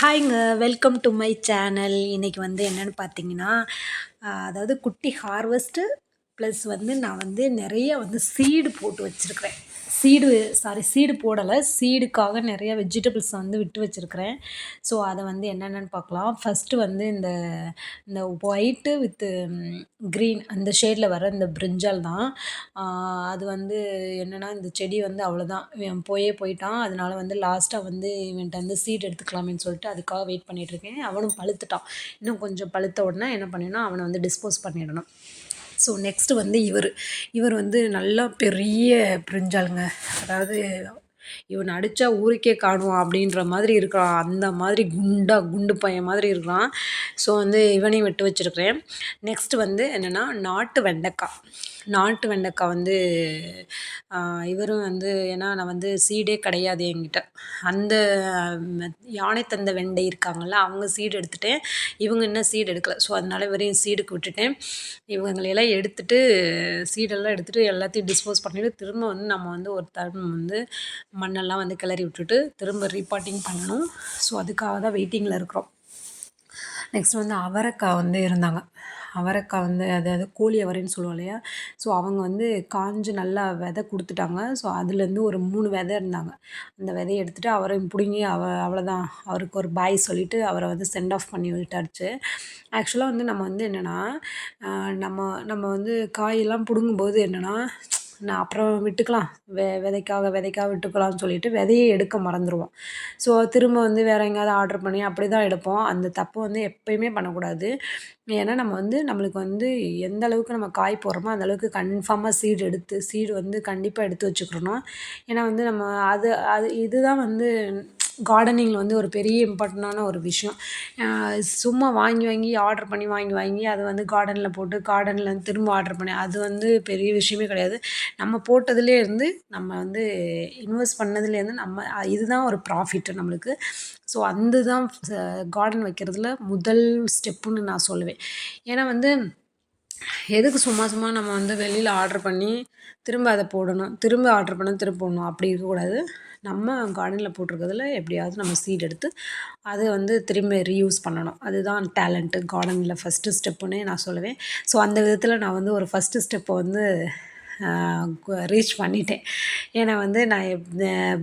ஹாய்ங்க welcome to my channel. இன்றைக்கி வந்து என்னென்னு பார்த்தீங்கன்னா அதாவது குட்டி ஹார்வெஸ்ட்டு ப்ளஸ் வந்து நான் வந்து நிறைய வந்து சீடு போட்டு வச்சுருக்கிறேன். சீடு சாரி சீடு போடலை. சீடுக்காக நிறைய வெஜிடபிள்ஸ் வந்து விட்டு வச்சுருக்கிறேன். ஸோ அதை வந்து என்னென்னு பார்க்கலாம். ஃபஸ்ட்டு வந்து இந்த இந்த ஒயிட்டு வித்து க்ரீன் அந்த ஷேடில் வர இந்த பிரிஞ்சால் தான். அது வந்து என்னென்னா இந்த செடி வந்து அவ்வளோதான் இவன் போயே போயிட்டான். அதனால வந்து லாஸ்ட்டாக வந்து இவன்கிட்ட வந்து சீட் எடுத்துக்கலாமேன்னு சொல்லிட்டு அதுக்காக வெயிட் பண்ணிகிட்ருக்கேன் அவனும் பழுத்துட்டான். இன்னும் கொஞ்சம் பழுத்த உடனே என்ன பண்ணிடணும்? அவனை வந்து டிஸ்போஸ் பண்ணிடணும். ஸோ நெக்ஸ்ட்டு வந்து இவர். இவர் வந்து நல்லா பெரிய பிரிஞ்சாளுங்க. அதாவது இவன் அடித்தா ஊருக்கே காணுவான் அப்படின்ற மாதிரி இருக்கான் அந்த மாதிரி குண்டாக குண்டு பையன் மாதிரி இருக்கிறான் ஸோ வந்து இவனையும் விட்டு வச்சுருக்கிறேன். நெக்ஸ்ட்டு வந்து என்னென்னா நாட்டு வெண்டைக்காய். நாட்டு வெண்டைக்காய் வந்து இவரும் வந்து ஏன்னா நான் வந்து சீடே கிடையாது என்கிட்ட. அந்த யானை தந்த வெண்டை இருக்காங்கள்ல அவங்க சீடு எடுத்துட்டேன். இவங்க இன்னும் சீடு எடுக்கலை. ஸோ அதனால் இவரையும் சீடுக்கு விட்டுட்டேன். இவங்களையெல்லாம் எடுத்துட்டு சீடெல்லாம் எடுத்துகிட்டு எல்லாத்தையும் டிஸ்போஸ் பண்ணிவிட்டு திரும்ப வந்து நம்ம வந்து ஒரு தரம் வந்து மண்ணெல்லாம் வந்து கிளறி விட்டுட்டு திரும்ப ரீபாட்டிங் பண்ணணும். ஸோ அதுக்காக தான் வெயிட்டிங்கில் இருக்கிறோம். நெக்ஸ்ட் வந்து அவரைக்காய் வந்து இருந்தாங்க. அவரைக்காய் வந்து அதாவது கோழி அவரைன்னு சொல்லுவோம் இல்லையா? ஸோ அவங்க வந்து காஞ்சு நல்லா விதை கொடுத்துட்டாங்க. ஸோ அதுலேருந்து ஒரு மூணு விதை இருந்தாங்க. அந்த விதையை எடுத்துகிட்டு அவரையும் பிடுங்கி அவ அவ்வளோதான் அவருக்கு ஒரு பாய் சொல்லிவிட்டு அவரை வந்து சென்ட் ஆஃப் பண்ணி விட்டாச்சு. ஆக்சுவலாக வந்து நம்ம வந்து என்னென்னா நம்ம நம்ம வந்து காயெல்லாம் பிடுங்கும்போது என்னென்னா நான் அப்புறம் விட்டுக்கலாம். வெ விதைக்காக விதைக்காக விட்டுக்கலாம்னு சொல்லிட்டு விதையை எடுக்க மறந்துடுவோம் ஸோ திரும்ப வந்து வேறு எங்கேயாவது ஆர்டர் பண்ணி அப்படி தான் எடுப்போம். அந்த தப்பு வந்து எப்பயுமே பண்ணக்கூடாது. ஏன்னா நம்ம வந்து நம்மளுக்கு வந்து எந்த அளவுக்கு நம்ம காய் போடுறோமோ அந்த அளவுக்கு கன்ஃபார்மாக சீடு எடுத்து சீடு வந்து கண்டிப்பாக எடுத்து வச்சுக்கிறணும் ஏன்னா வந்து நம்ம அது அது இதுதான் வந்து கார்டனிங்கில் வந்து ஒரு பெரிய இம்பார்ட்டண்ட்டான ஒரு விஷயம். சும்மா வாங்கி வாங்கி ஆர்டர் பண்ணி வாங்கி வாங்கி அதை வந்து கார்டனில் போட்டு கார்டனில் திரும்ப ஆர்டர் பண்ணி அது வந்து பெரிய விஷயமே கிடையாது. நம்ம போட்டதுலேயே இருந்து நம்ம வந்து இன்வெஸ்ட் பண்ணதுலேருந்து நம்ம இதுதான் ஒரு ப்ராஃபிட்டு நம்மளுக்கு. ஸோ அந்த தான் கார்டன் வைக்கிறதுல முதல் ஸ்டெப்புன்னு நான் சொல்லுவேன். ஏன்னா வந்து எதுக்கு சும்மா சும்மா நம்ம வந்து வெளியில் ஆர்டர் பண்ணி திரும்ப அதை போடணும் திரும்ப ஆர்டர் பண்ண திரும்ப போடணும் அப்படி இருக்கக்கூடாது. நம்ம கார்டனில் போட்டிருக்கிறதுல எப்படியாவது நம்ம சீட் எடுத்து அதை வந்து திரும்ப ரீயூஸ் பண்ணணும். அதுதான் டேலண்ட்டு கார்டனில் ஃபஸ்ட்டு ஸ்டெப்புன்னே நான் சொல்லுவேன். ஸோ அந்த விதத்தில் நான் வந்து ஒரு ஃபஸ்ட்டு ஸ்டெப்பை வந்து ரீச் பண்ணிட்டேன். ஏன்னா வந்து நான்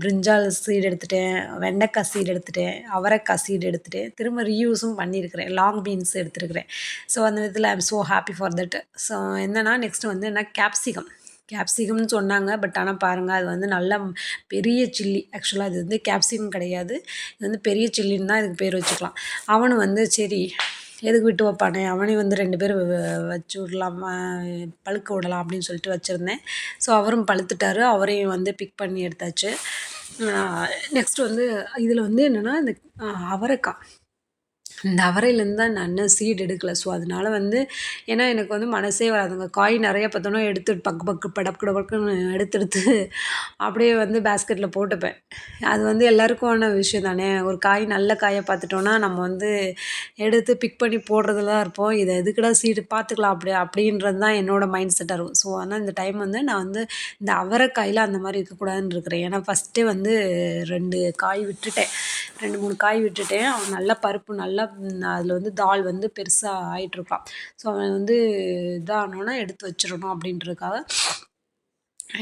பிரிஞ்சால் சீடு எடுத்துட்டேன் வெண்டைக்காய் சீடு எடுத்துட்டேன் அவரைக்காய் சீடு எடுத்துட்டேன் திரும்ப ரீயூஸும் பண்ணியிருக்கிறேன் லாங் பீன்ஸ் எடுத்துருக்கிறேன். ஸோ அந்த விதத்தில் I am so happy for that so என்னென்னா நெக்ஸ்ட் வந்து என்ன கேப்சிகம் கேப்சிகம்னு சொன்னாங்க. பட் ஆனால் பாருங்கள் அது வந்து நல்ல பெரிய சில்லி ஆக்சுவலாக அது வந்து கேப்சிகம் கிடையாது. இது வந்து பெரிய சில்லின்னு தான் இதுக்கு பேர் வச்சுக்கலாம். அவனு வந்து சரி எதுக்கு விட்டு வைப்பானே? அவனையும் வந்து ரெண்டு பேரும் வச்சு விடலாம் பழுக்க விடலாம் அப்படின்னு சொல்லிட்டு வச்சுருந்தேன். ஸோ அவரும் பழுத்துட்டார். அவரையும் வந்து பிக் பண்ணி எடுத்தாச்சு. நெக்ஸ்ட் வந்து இதில் வந்து என்னென்னா இந்த அவரைக்காய் இந்த அவரையிலேருந்து தான் நான் இன்னும் சீட் எடுக்கலை. ஸோ அதனால வந்து ஏன்னா எனக்கு வந்து மனசே வராதுங்க. காய் நிறைய பார்த்தோன்னா எடுத்து பக்கு பக்கு படக்கு பக்குன்னு எடுத்து எடுத்து அப்படியே வந்து பேஸ்கெட்டில் போட்டுப்பேன். அது வந்து எல்லாருக்குமான விஷயம் தானே. ஒரு காய் நல்ல காயை பார்த்துட்டோன்னா நம்ம வந்து எடுத்து பிக் பண்ணி போடுறதுல தான் இருப்போம். இதை எதுக்கடா சீடு பார்த்துக்கலாம் அப்படி அப்படின்றது தான் என்னோடய மைண்ட் செட்டாக இருக்கும். ஸோ ஆனால் இந்த டைம் வந்து நான் வந்து இந்த அவரைக்காயில் அந்த மாதிரி இருக்கக்கூடாதுன்னு இருக்கிறேன். ஏன்னா ஃபஸ்ட்டே வந்து ரெண்டு காய் விட்டுட்டேன். ரெண்டு மூணு காய் விட்டுட்டேன். அவன் நல்லா பருப்பு நல்லா அதில் வந்து தால் வந்து பெருசாக ஆகிட்ருக்கான் ஸோ அவன் வந்து இதானோன்னா எடுத்து வச்சிடணும் அப்படின்றதுக்காக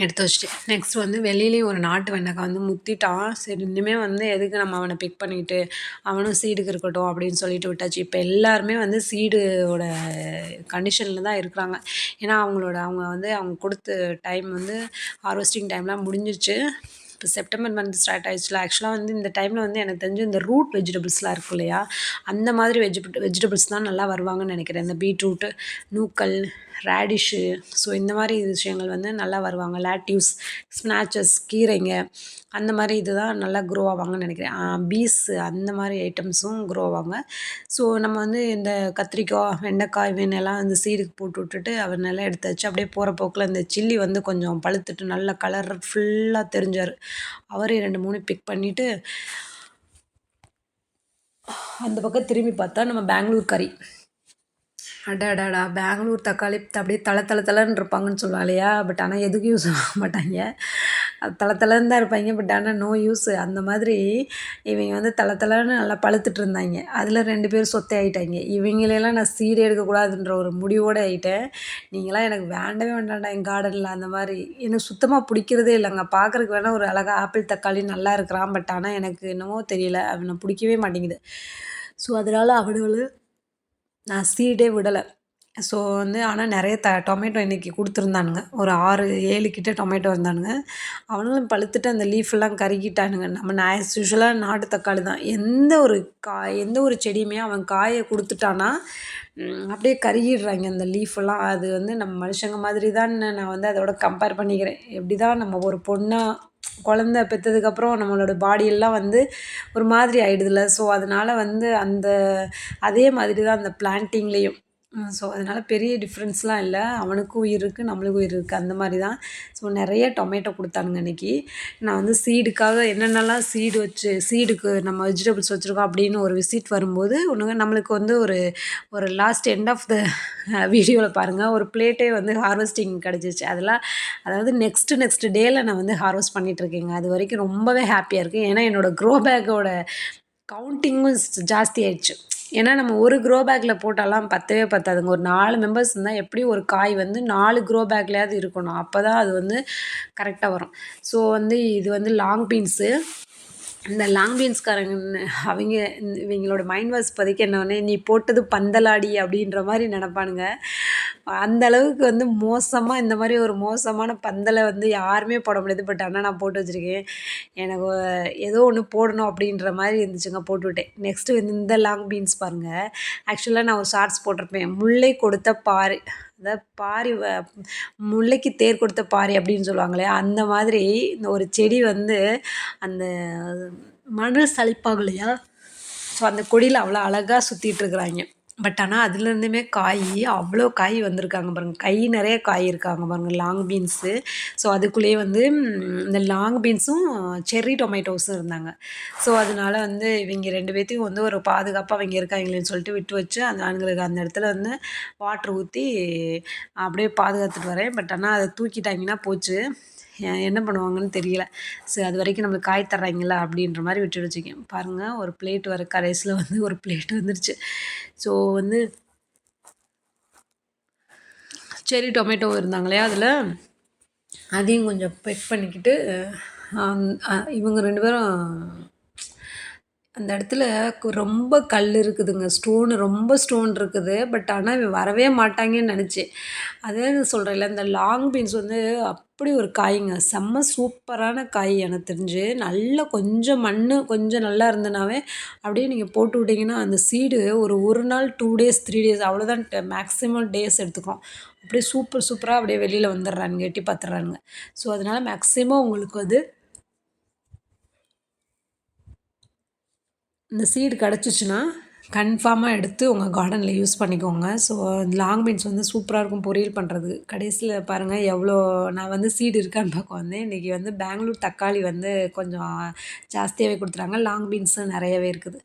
எடுத்து வச்சுட்டேன். நெக்ஸ்ட் வந்து வெளியிலேயும் ஒரு நாட்டு வெண்டைக்காய் வந்து முத்திட்டான். சரி இன்னுமே வந்து எதுக்கு நம்ம அவனை பிக் பண்ணிட்டு அவனும் சீடுக்கு இருக்கட்டும் அப்படின்னு சொல்லிட்டு விட்டாச்சு. இப்போ எல்லாருமே வந்து சீடோட கண்டிஷனில் தான் இருக்கிறாங்க. ஏன்னா அவங்களோட அவங்க வந்து அவங்க கொடுத்த டைம் வந்து ஹார்வெஸ்டிங் டைம்லாம் முடிஞ்சிச்சு இப்போ செப்டம்பர் மந்த் ஸ்டார்ட் ஆயிடுச்சுல. ஆக்சுவலாக வந்து இந்த டைமில் வந்து எனக்கு தெரிஞ்சு இந்த ரூட் வெஜிடபிள்ஸ்லாம் இருக்கும் இல்லையா? அந்த மாதிரி வெஜிட வெஜிடபிள்ஸ் தான் நல்லா வருவாங்கன்னு நினைக்கிறேன். இந்த பீட்ரூட்டு நூக்கல் ரேடிஷு ஸோ இந்த மாதிரி விஷயங்கள் வந்து நல்லா வருவாங்க. லேட்யூஸ் ஸ்னாச்சஸ் கீரைங்க. அந்த மாதிரி இது தான் நல்லா க்ரோ ஆவாங்கன்னு நினைக்கிறேன். பீஸு அந்த மாதிரி ஐட்டம்ஸும் க்ரோ ஆவாங்க. ஸோ நம்ம வந்து இந்த கத்திரிக்காய் வெண்டைக்காய் வேணெல்லாம் வந்து சீடுக்கு போட்டு விட்டுட்டு அவர் நல்லா எடுத்து வச்சு அப்படியே போகிற போக்கில் இந்த சில்லி வந்து கொஞ்சம் பழுத்துட்டு நல்ல கலர் ஃபுல்லாக தெரிஞ்சார். அவரே ரெண்டு மூணு பிக் பண்ணிவிட்டு அந்த பக்கம் திரும்பி பார்த்தா நம்ம பெங்களூர் கறி. அடாடாடா பெங்களூர் தக்காளி அப்படியே தலை தலை தலைன்னு இருப்பாங்கன்னு சொல்லுவாங்க இல்லையா? பட் ஆனால் எதுக்கும் யூஸ் ஆக மாட்டாங்க. தளத்தலன்னு தான் இருப்பாங்க பட் ஆனால் நோ யூஸ் அந்த மாதிரி இவங்க வந்து தளத்தலன்னு நல்லா பழுத்துட்டு இருந்தாங்க. அதில் ரெண்டு பேரும் சொத்தை ஆகிட்டாங்க இவங்களெல்லாம் நான் சீடு எடுக்கக்கூடாதுன்ற ஒரு முடிவோடு ஆகிட்டேன் நீங்களாம் எனக்கு வேண்டவே வேண்டாம்டா என் கார்டனில் அந்த மாதிரி. எனக்கு சுத்தமாக பிடிக்கிறதே இல்லைங்க. பார்க்குறக்கு வேணால் ஒரு அழகாக ஆப்பிள் தக்காளி நல்லா இருக்கிறான் பட் ஆனால் எனக்கு என்னமோ தெரியல. அவனை பிடிக்கவே மாட்டேங்குது. ஸோ அதனால் அவனுங்களை நான் சீடே விடலை. ஸோ வந்து ஆனால் நிறைய த டொமேட்டோ இன்றைக்கி கொடுத்துருந்தானுங்க. ஒரு ஆறு ஏழு கிட்ட டொமேட்டோ இருந்தானுங்க. அவனுங்களும் பழுத்துட்டு அந்த லீஃபெல்லாம் கருகிட்டானுங்க. நம்ம நான் ஆஸ் நாட்டு தக்காளி தான். எந்த ஒரு கா எந்த ஒரு செடியுமே அவன் காயை கொடுத்துட்டானா அப்படியே கருகிடுறாங்க அந்த லீஃபெல்லாம் அது வந்து நம்ம மனுஷங்க மாதிரி தான் நான் வந்து அதோட கம்பேர் பண்ணிக்கிறேன். எப்படி தான் நம்ம ஒரு பொண்ணாக குழந்த பெற்றதுக்கப்புறம் நம்மளோட பாடியெல்லாம் வந்து ஒரு மாதிரி ஆகிடுதுல ஸோ அதனால் வந்து அந்த அதே மாதிரி தான் அந்த பிளான்ட்டிங்லேயும் ஸோ அதனால் பெரிய டிஃப்ரென்ஸ்லாம் இல்லை. அவனுக்கும் உயிர் இருக்குது நம்மளுக்கும் உயிர் இருக்குது அந்த மாதிரி தான் ஸோ நிறைய டொமேட்டோ கொடுத்தானுங்க இன்றைக்கி நான் வந்து சீடுக்காக என்னென்னலாம் சீடு வச்சு சீடுக்கு நம்ம வெஜிடபிள்ஸ் வச்சுருக்கோம் அப்படின்னு ஒரு விசிட் வரும்போது ஒன்றுங்க நம்மளுக்கு வந்து ஒரு ஒரு லாஸ்ட் எண்ட் ஆஃப் த வீடியோவில் பாருங்கள் ஒரு பிளேட்டே வந்து ஹார்வெஸ்டிங் கிடச்சிச்சு. அதெல்லாம் அதாவது நெக்ஸ்ட்டு நெக்ஸ்ட் டேயில் நான் வந்து ஹார்வெஸ்ட் பண்ணிகிட்ருக்கேங்க அது வரைக்கும் ரொம்பவே ஹாப்பியாக இருக்குது ஏன்னா என்னோடய க்ரோ பேக்கோட கவுண்டிங்கும் ஜாஸ்தி ஆயிடுச்சு. ஏன்னா நம்ம ஒரு க்ரோ பேக்கில் போட்டாலாம் பத்தவே பத்தாதுங்க. ஒரு நாலு மெம்பர்ஸ் இருந்தால் எப்படியும் ஒரு காய் வந்து நாலு க்ரோ பேக்லேயாவது இருக்கணும். அப்போ தான் அது வந்து கரெக்டாக வரும். ஸோ வந்து இது வந்து லாங் பீன்ஸு இந்த லாங் பீன்ஸ்காரங்க அவங்க இவங்களோட மைண்ட் வாஷ் பதிக்க என்ன நீ போட்டது பந்தலாடி அப்படின்ற மாதிரி நினப்பானுங்க. அந்த அளவுக்கு வந்து மோசமாக இந்த மாதிரி ஒரு மோசமான பந்தலை வந்து யாருமே போட முடியாது. பட் ஆனால் நான் போட்டு வச்சுருக்கேன். எனக்கு ஏதோ ஒன்று போடணும் அப்படின்ற மாதிரி இருந்துச்சுங்க போட்டு விட்டேன். நெக்ஸ்ட்டு வந்து இந்த லாங் பீன்ஸ் பாருங்கள் ஆக்சுவலாக நான் ஒரு ஷார்ட்ஸ் போட்டிருப்பேன். முல்லை கொடுத்த பாரி அதாவது பாரி முல்லைக்கு தேர் கொடுத்த பாரி அப்படின்னு சொல்லுவாங்களே அந்த மாதிரி இந்த ஒரு செடி வந்து அந்த மணல் சளிப்பாகும் இல்லையா ஸோ அந்த கொடியில் அவ்வளோ அழகாக சுற்றிட்டுருக்குறாங்க பட் ஆனால் அதுலேருந்துமே காய் அவ்வளோ காய் வந்திருக்காங்க பாருங்கள் கை நிறைய காய் இருக்காங்க பாருங்கள் லாங் பீன்ஸு. ஸோ அதுக்குள்ளேயே வந்து இந்த லாங் பீன்ஸும் செர்ரி டொமேட்டோஸும் இருந்தாங்க. ஸோ அதனால வந்து இவங்க ரெண்டு பேர்த்தையும் வந்து ஒரு பாதுகாப்பாக அவங்க இருக்காங்களேன்னு சொல்லிட்டு விட்டு வச்சு அந்த ஆண்களுக்கு அந்த இடத்துல வந்து வாட்ரு ஊற்றி அப்படியே பாதுகாத்துட்டு வரேன். பட் ஆனால் அதை தூக்கிட்டாங்கன்னா போச்சு. என்ன பண்ணுவாங்கன்னு தெரியல. ஸோ அது வரைக்கும் நம்மளுக்கு காய் தர்றாங்களா அப்படின்ற மாதிரி விட்டு வச்சுக்கேன். பாருங்கள் ஒரு பிளேட் வர கடைசியில் வந்து ஒரு பிளேட் வந்துருச்சு. ஸோ வந்து செரி டொமேட்டோ இருந்தாங்களே அதில்? அதையும் கொஞ்சம் பெக் பண்ணிக்கிட்டு இவங்க ரெண்டு பேரும் அந்த இடத்துல ரொம்ப கல் இருக்குதுங்க. ஸ்டோனு ரொம்ப ஸ்டோன் இருக்குது. பட் ஆனால் இவன் வரவே மாட்டாங்கன்னு நினச்சேன். அதே சொல்கிறேன்ல இந்த லாங் பீன்ஸ் வந்து அப்படி ஒரு காய்ங்க. செம்ம சூப்பரான காய் எனக்கு தெரிஞ்சு. நல்லா கொஞ்சம் மண் கொஞ்சம் நல்லா இருந்தனாவே அப்படியே நீங்கள் போட்டு விட்டிங்கன்னா அந்த சீடு ஒரு ஒரு நாள் டூ டேஸ் த்ரீ டேஸ் அவ்வளோதான் மேக்ஸிமம் டேஸ் எடுத்துக்கும். அப்படியே சூப்பர் சூப்பராக அப்படியே வெளியில் வந்துடுறானுங்க எட்டி பார்த்துட்றானுங்க. ஸோ அதனால் மேக்ஸிமம் உங்களுக்கு வந்து இந்த சீடு கிடச்சிச்சின்னா கன்ஃபார்மாக எடுத்து உங்கள் கார்டனில் யூஸ் பண்ணிக்கோங்க. ஸோ லாங் பீன்ஸ் வந்து சூப்பராக இருக்கும் பொரியல் பண்ணுறது கடைசியில் பாருங்கள் எவ்வளோ நான் வந்து சீடு இருக்கான்னு பார்க்க வந்தேன். இன்றைக்கி வந்து பெங்களூர் தக்காளி வந்து கொஞ்சம் ஜாஸ்தியாகவே கொடுத்துறாங்க. லாங் பீன்ஸும் நிறையவே இருக்குது.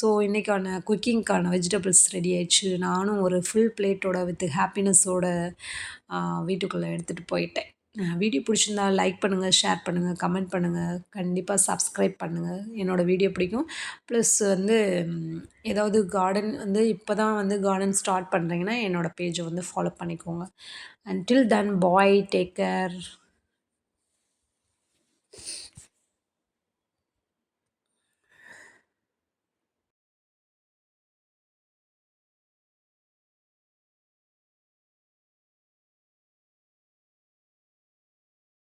ஸோ இன்றைக்கான குக்கிங்க்கான வெஜிடபிள்ஸ் ரெடி ஆயிடுச்சு. நானும் ஒரு ஃபுல் பிளேட்டோட வித் ஹாப்பினஸோட வீட்டுக்குள்ளே எடுத்துகிட்டு போயிட்டேன். வீடியோ பிடிச்சிருந்தா லைக் பண்ணுங்கள் ஷேர் பண்ணுங்கள் கமெண்ட் பண்ணுங்கள் கண்டிப்பாக சப்ஸ்கிரைப் பண்ணுங்கள் என்னோடய வீடியோ பிடிக்கும். ப்ளஸ் வந்து ஏதாவது கார்டன் வந்து இப்போ தான் வந்து கார்டன் ஸ்டார்ட் பண்ணுறீங்கன்னா என்னோடய பேஜை வந்து ஃபாலோ பண்ணிக்கோங்க. Until then bye take care